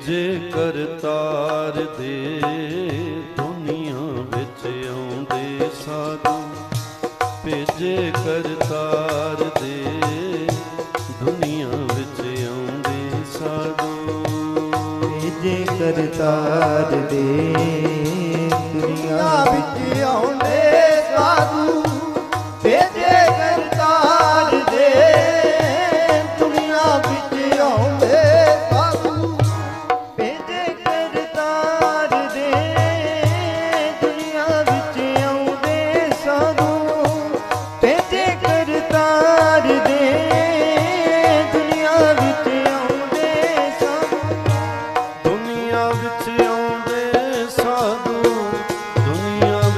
ਜੇ ਕਰਤਾਰ ਦੇ ਦੁਨੀਆ ਵਿੱਚ ਆਉਂਦੇ ਸਾਧੂ। ਭੇਜੇ ਕਰਤਾਰ ਦੇ ਦੁਨੀਆ ਵਿੱਚ ਆਉਂਦੇ ਸਾਧੂ। ਭੇਜੇ ਕਰਤਾਰ ਦੇ ਦੁਨੀਆ ਵਿੱਚ ਆਉਂਦੇ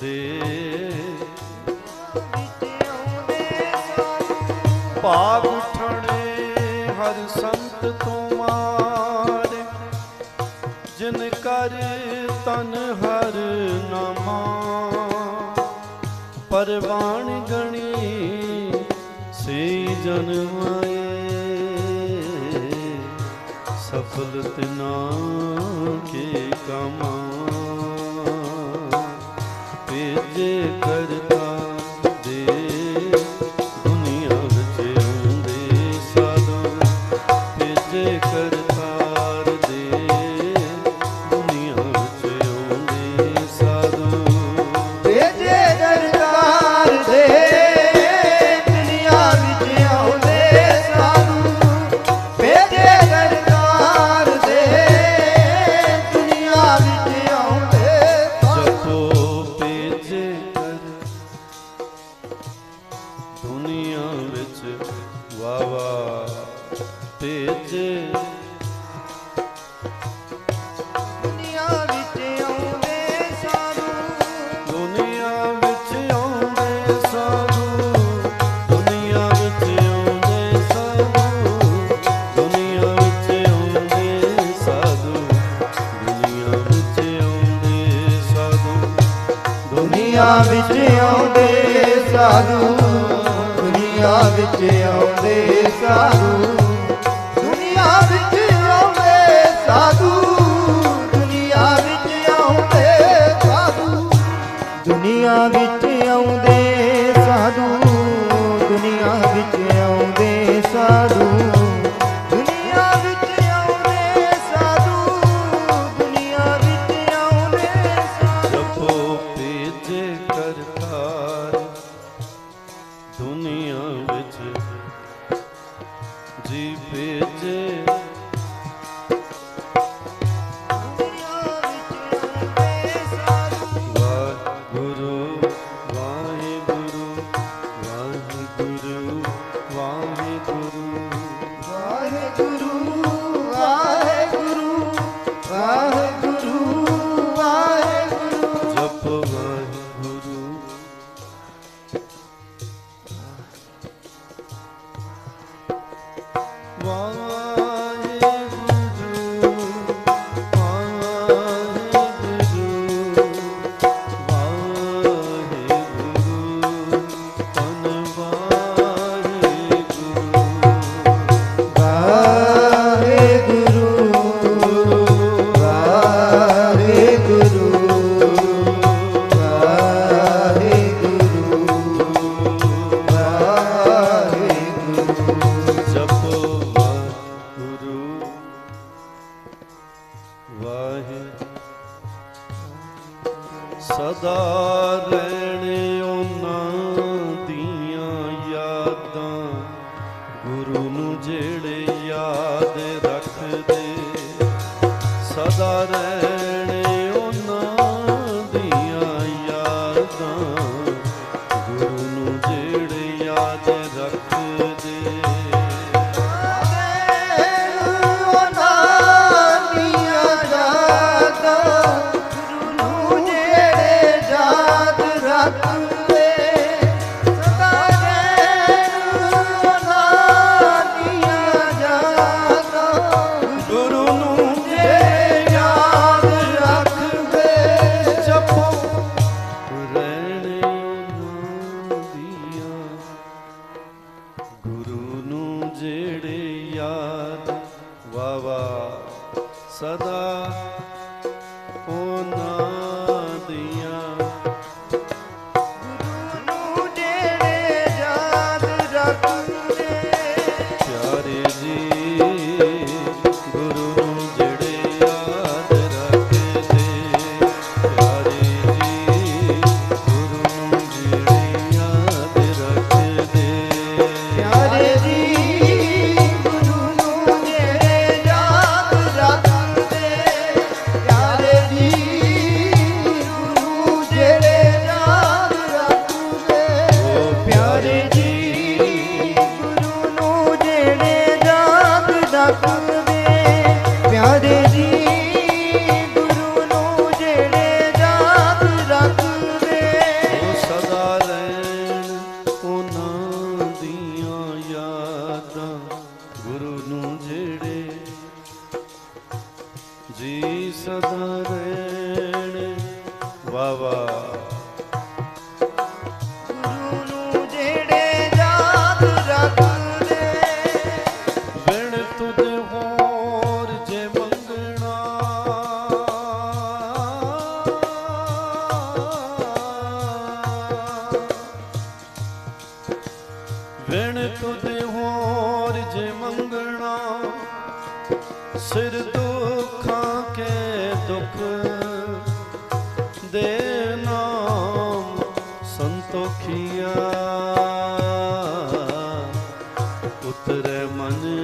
ਦੇ ਭਾਗ ਉਠਣੇ ਹਰ ਸੰਤ ਤੋਂ ਮਾਰ ਜਿਨ ਕਰ ਤਨ ਹਰ ਨਾਮਾ ਪਰਵਾਣ ਗਣੀ ਸੇ ਜਨਮ ਆਏ ਸਫਲ ਤਨਾ ਕੇ ਕਮਾ। ਦੁਨੀਆ ਵਿੱਚ ਆਉਂਦੇ ਸਾਧੂ ਦੁਨੀਆ ਵਿੱਚ ਆਉਂਦੇ ਸਾਧੂ। Wow. ਵਾਹਿ। ਸਦਾ ਰਹਿਣ ਉਹਨਾਂ ਦੀਆਂ ਯਾਦਾਂ। ਗੁਰੂ ਨੂੰ ਜਿਹੜੇ सदा ਆਵਣ ਵਾਵਾ ਤੋਖੀਆਂ। ਉਤਰੇ ਮਨ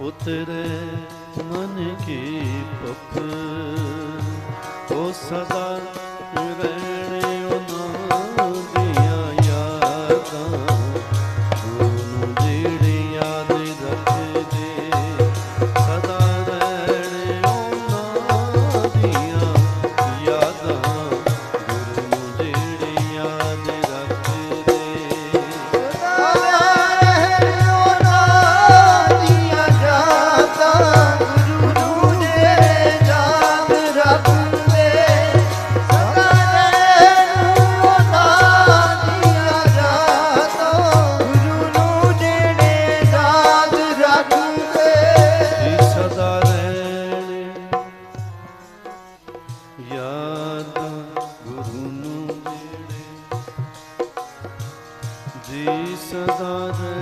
ਉਤਰੇ ਮਨ ਕੀ ਭੁੱਖ ਤੋ ਸਦਾ सदा